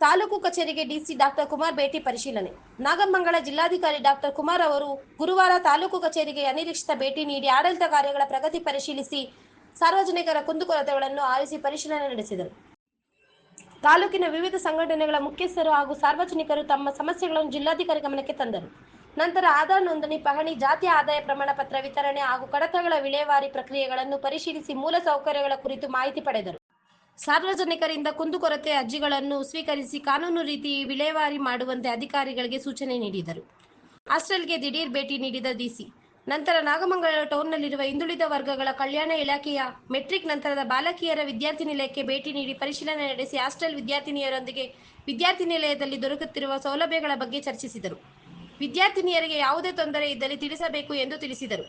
ತಾಲೂಕು ಕಚೇರಿಗೆ DC doctor Kumar ಭೇಟಿ ಪರಿಶೀಲನೆ. ನಾಗಮಂಗಲ ಜಿಲ್ಲಾಧಿಕಾರಿ ಡಾಕ್ಟರ್ ಕುಮಾರ್ ಅವರು ಗುರುವಾರ ತಾಲೂಕು ಕಚೇರಿಗೆ ಅನಿರೀಕ್ಷಿತ ಭೇಟಿ ನೀಡಿ ಆಡಳಿತ ಕಾರ್ಯಗಳ ಪ್ರಗತಿ ಪರಿಶೀಲಿಸಿ ಸಾರ್ವಜನಿಕರ ಕುಂದುಕೊರತೆಗಳನ್ನು ಆಲಿಸಿ ಪರಿಶೀಲನೆ ನಡೆಸಿದರು. ತಾಲೂಕಿನ ವಿವಿಧ ಸಂಘಟನೆಗಳ ಮುಖ್ಯಸ್ಥರು ಹಾಗೂ ಸಾರ್ವಜನಿಕರು ತಮ್ಮ ಸಮಸ್ಯೆಗಳನ್ನು ಜಿಲ್ಲಾಧಿಕಾರಿ ಗಮನಕ್ಕೆ ತಂದರು. ನಂತರ ಆಧಾರ್ ನೋಂದಣಿ, ಪಹಣಿ, ಜಾತಿ ಆದಾಯ ಪ್ರಮಾಣ ಪತ್ರ ವಿತರಣೆ ಹಾಗೂ ಕಡತಗಳ ವಿಲೇವಾರಿ ಪ್ರಕ್ರಿಯೆಗಳನ್ನು ಪರಿಶೀಲಿಸಿ ಮೂಲ ಸೌಕರ್ಯಗಳ ಕುರಿತು ಮಾಹಿತಿ ಪಡೆದರು. ಸಾರ್ವಜನಿಕರಿಂದ ಕುಂದುಕೊರತೆ ಅರ್ಜಿಗಳನ್ನು ಸ್ವೀಕರಿಸಿ ಕಾನೂನು ರೀತಿ ವಿಲೇವಾರಿ ಮಾಡುವಂತೆ ಅಧಿಕಾರಿಗಳಿಗೆ ಸೂಚನೆ ನೀಡಿದರು. ಹಾಸ್ಟೆಲ್ಗೆ ದಿಢೀರ್ ಭೇಟಿ ನೀಡಿದ ಡಿಸಿ. ನಂತರ ನಾಗಮಂಗಲ ಟೌನ್ನಲ್ಲಿರುವ ಹಿಂದುಳಿದ ವರ್ಗಗಳ ಕಲ್ಯಾಣ ಇಲಾಖೆಯ ಮೆಟ್ರಿಕ್ ನಂತರದ ಬಾಲಕಿಯರ ವಿದ್ಯಾರ್ಥಿ ನಿಲಯಕ್ಕೆ ಭೇಟಿ ನೀಡಿ ಪರಿಶೀಲನೆ ನಡೆಸಿ ಹಾಸ್ಟೆಲ್ ವಿದ್ಯಾರ್ಥಿನಿಯರೊಂದಿಗೆ ವಿದ್ಯಾರ್ಥಿ ನಿಲಯದಲ್ಲಿ ದೊರಕುತ್ತಿರುವ ಸೌಲಭ್ಯಗಳ ಬಗ್ಗೆ ಚರ್ಚಿಸಿದರು. ವಿದ್ಯಾರ್ಥಿನಿಯರಿಗೆ ಯಾವುದೇ ತೊಂದರೆ ಇದ್ದಲ್ಲಿ ತಿಳಿಸಬೇಕು ಎಂದು ತಿಳಿಸಿದರು.